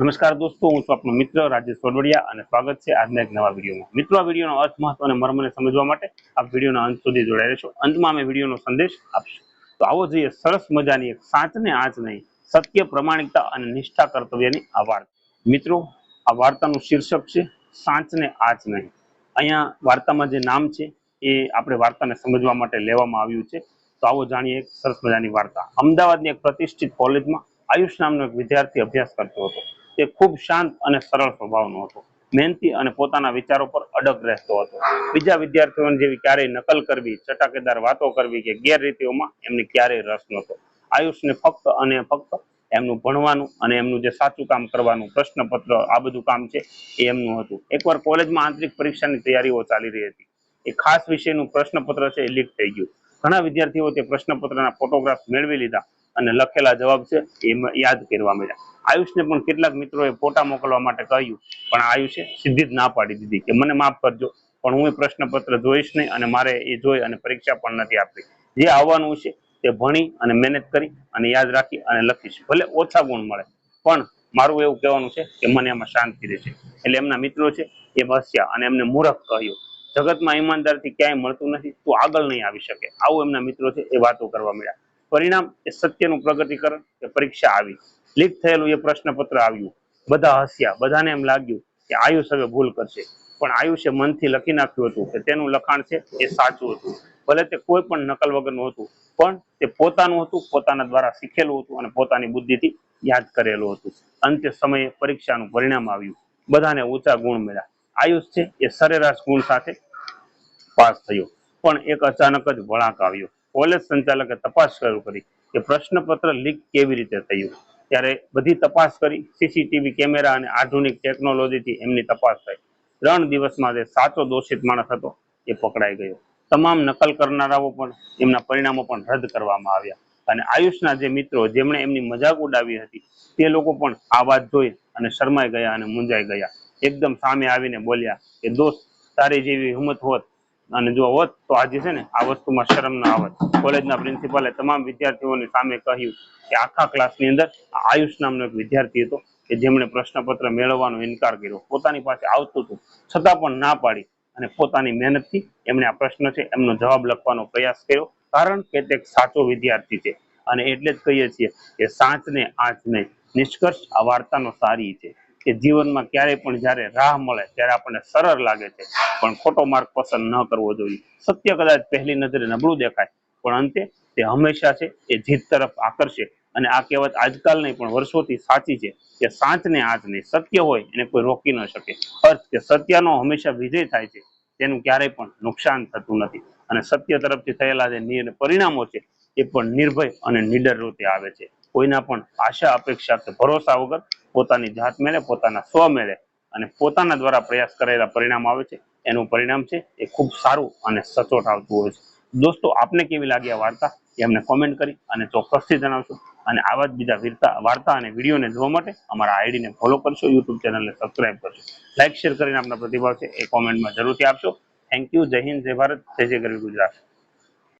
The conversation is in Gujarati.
નમસ્કાર દોસ્તો, હું છું આપનો મિત્ર રાજેશ સોડવડિયા અને સ્વાગત છે આજના એક નવા વિડીયોમાં. મિત્રો, આ વિડીયોનો અર્થ, મહત્વ અને મર્મને સમજવા માટે આ વિડીયોના અંત સુધી જોડાઈ રહેશો. અંતમાં અમે વિડીયોનો સંદેશ આપશું. તો આવો જોઈએ સરસ મજાની એક સાચને આંચ નહીં, સત્ય, પ્રમાણિકતા અને નિષ્ઠા કર્તવ્યની આ વાર્તા. મિત્રો, આ વાર્તાનું શીર્ષક છે સાંચને આંચ નહીં. અહીંયા વાર્તામાં જે નામ છે એ આપણે વાર્તાને સમજવા માટે લેવામાં આવ્યું છે. તો આવો જાણીએ એક સરસ મજાની વાર્તા. અમદાવાદની એક પ્રતિષ્ઠિત કોલેજમાં આયુષ નામનો એક વિદ્યાર્થી અભ્યાસ કરતો હતો. તે ખૂબ શાંત અને સરળ સ્વભાવનો હતો. મહેનતી અને પોતાના વિચારો પર અડગ રહેતો હતો. બીજા વિદ્યાર્થીઓને જેવી ક્યારેય નકલ કરવી, ચટાકેદાર વાતો કરવી કે ગેરરીતિઓમાં એમને ક્યારેય રસ નહોતો. આયુષને ફક્ત અને ફક્ત એમનું ભણવાનું અને એમનું જે સાચું કામ કરવાનું પ્રશ્નપત્ર, આ બધું કામ છે એ એમનું હતું. એકવાર કોલેજમાં આંતરિક પરીક્ષાની તૈયારીઓ ચાલી રહી હતી. એ ખાસ વિષયનું પ્રશ્નપત્ર છે એ લીક થઈ ગયું. ઘણા વિદ્યાર્થીઓ તે પ્રશ્નપત્રના ફોટોગ્રાફ મેળવી લીધા. અને લખેલા જવાબ છે એ યાદ કરવા મળ્યા. આયુષને પણ કેટલાક મિત્રોએ ફોટા મોકલવા માટે કહ્યું, પણ આયુષે સીધી જ ના પાડી દીધી કે મને માફ કરજો, પણ હું એ પ્રશ્નપત્ર જોઈશ નહીં અને મારે એ જોઈ અને પરીક્ષા પણ નથી આપવી જે આવવાનું છે તે ભણી અને મહેનત કરી અને યાદ રાખી અને લખીશ, ભલે ઓછા ગુણ મળે. પણ મારું એવું કહેવાનું છે કે મને એમાં શાંતિ રહેશે. એટલે એમના મિત્રો છે એ હસ્યા અને એમને મૂર્ખ કહ્યું, જગતમાં ઈમાનદારથી ક્યાંય મળતું નથી, તું આગળ નહીં આવી શકે. આવું એમના મિત્રો છે એ વાતો કરવા મળ્યા. પરિણામ એ સત્યનું પ્રગતિકરણ કે પરીક્ષા આવી. લીક થયેલું એ પ્રશ્નપત્ર આવ્યું. બધા હસ્યા. બધાને એમ લાગ્યું કે આયુષ હવે ભૂલ કરશે. પણ આયુષે મનથી લખી નાખ્યું હતું કે તેનું લખાણ છે એ સાચું હતું. ભલે તે કોઈ પણ નકલ વગરનું હતું, પણ તે પોતાનું હતું, પોતાના દ્વારા શીખેલું હતું અને પોતાની બુદ્ધિથી યાદ કરેલું હતું. અંતે સમયે પરીક્ષાનું પરિણામ આવ્યું. બધાને ઊંચા ગુણ મળ્યા. આયુષ છે એ સરેરાશ ગુણ સાથે પાસ થયો. પણ એક અચાનક જ વળાંક આવ્યો. કોલેજ સંચાલકે તપાસ શરૂ કરી કે પ્રશ્નપત્ર લીક કેવી રીતે થયું. ત્યારે બધી તપાસ કરી, સીસીટીવી કેમેરા અને આધુનિક ટેકનોલોજીથી એમની તપાસ થઈ. ત્રણ દિવસમાં જે સાચો દોષિત માણસ હતો એ પકડાઈ ગયો. તમામ નકલ કરનારાઓ પણ એમના પરિણામો પણ રદ કરવામાં આવ્યા. અને આયુષના જે મિત્રો જેમણે એમની મજાક ઉડાવી હતી, તે લોકો પણ આ વાત જોઈ અને શરમાઈ ગયા અને મૂંઝાઈ ગયા. એકદમ સામે આવીને બોલ્યા કે, દોસ્ત, તારી જેવી હિંમત હોત અને જો હોત તો આજે છે ને આ વસ્તુમાં શરમ ન આવત. કોલેજના પ્રિન્સિપાલે તમામ વિદ્યાર્થીઓની સામે કહ્યું કે આખા ક્લાસની અંદર આયુષ નામનો એક વિદ્યાર્થી હતો કે જેમણે પ્રશ્નપત્ર મેળવવાનો ઇનકાર કર્યો. પોતાની પાસે આવતું હતું. છતાં પણ ના પાડી અને પોતાની મહેનતથી એમણે આ પ્રશ્ન છે એમનો જવાબ લખવાનો પ્રયાસ કર્યો. કારણ કે તે સાચો વિદ્યાર્થી છે. અને એટલે જ કહીએ છીએ કે સાચને આંચ નહીં નિષ્કર્ષ આ વાર્તાનો સારી છે. કે જીવનમાં ક્યારેય પણ જ્યારે રાહ મળે ત્યારે આપણને સરળ લાગે છે. પણ ખોટો માર્ગ પસંદ ન કરવો જોઈએ. સત્ય કદાચ પહેલી નજરે નબળું દેખાય, પણ અંતે તે હંમેશા છે, એ જીત તરફ આકર્ષે. અને આ કહેવત આજકાલ નહીં, પણ વર્ષોથી સાચી છે કે સાચને આજ નહીં. સત્ય હોય, એને કોઈ રોકી ન શકે. અર્થ કે સત્યનો હંમેશા વિજય થાય છે, તેનું ક્યારેય પણ નુકસાન થતું નથી. અને સત્ય તરફથી થયેલા જે પરિણામો છે, એ પણ નિર્ભય અને નિડર રૂપે આવે છે. કોઈના પણ આશા, અપેક્ષા કે ભરોસા વગર પોતાની જાત મેળે, પોતાના સ્વ મેળે. અને પોતાના દ્વારા પ્રયાસ કરેલા પરિણામ આવે છે. એનું પરિણામ છે, એ ખૂબ સારું અને સચોટ આવતું હોય છે. દોસ્તો, આપને કેવી લાગી આ વાર્તા? એ અમને કોમેન્ટ કરી અને ચોક્કસથી જણાવશો. અને આવા જ બીજા વીરતા, વાર્તા અને વિડીયોને જોવા માટે અમારા આઈડીને ફોલો કરશો યુટ્યુબ ચેનલને સબસ્ક્રાઇબ કરશો. લાઇક શેર કરીને આપના પ્રતિભાવ છે, એ કોમેન્ટમાં જરૂરથી આપશો. થેન્ક યુ જય હિન્દ, જય ભારત, જય જય ગરવી ગુજરાત.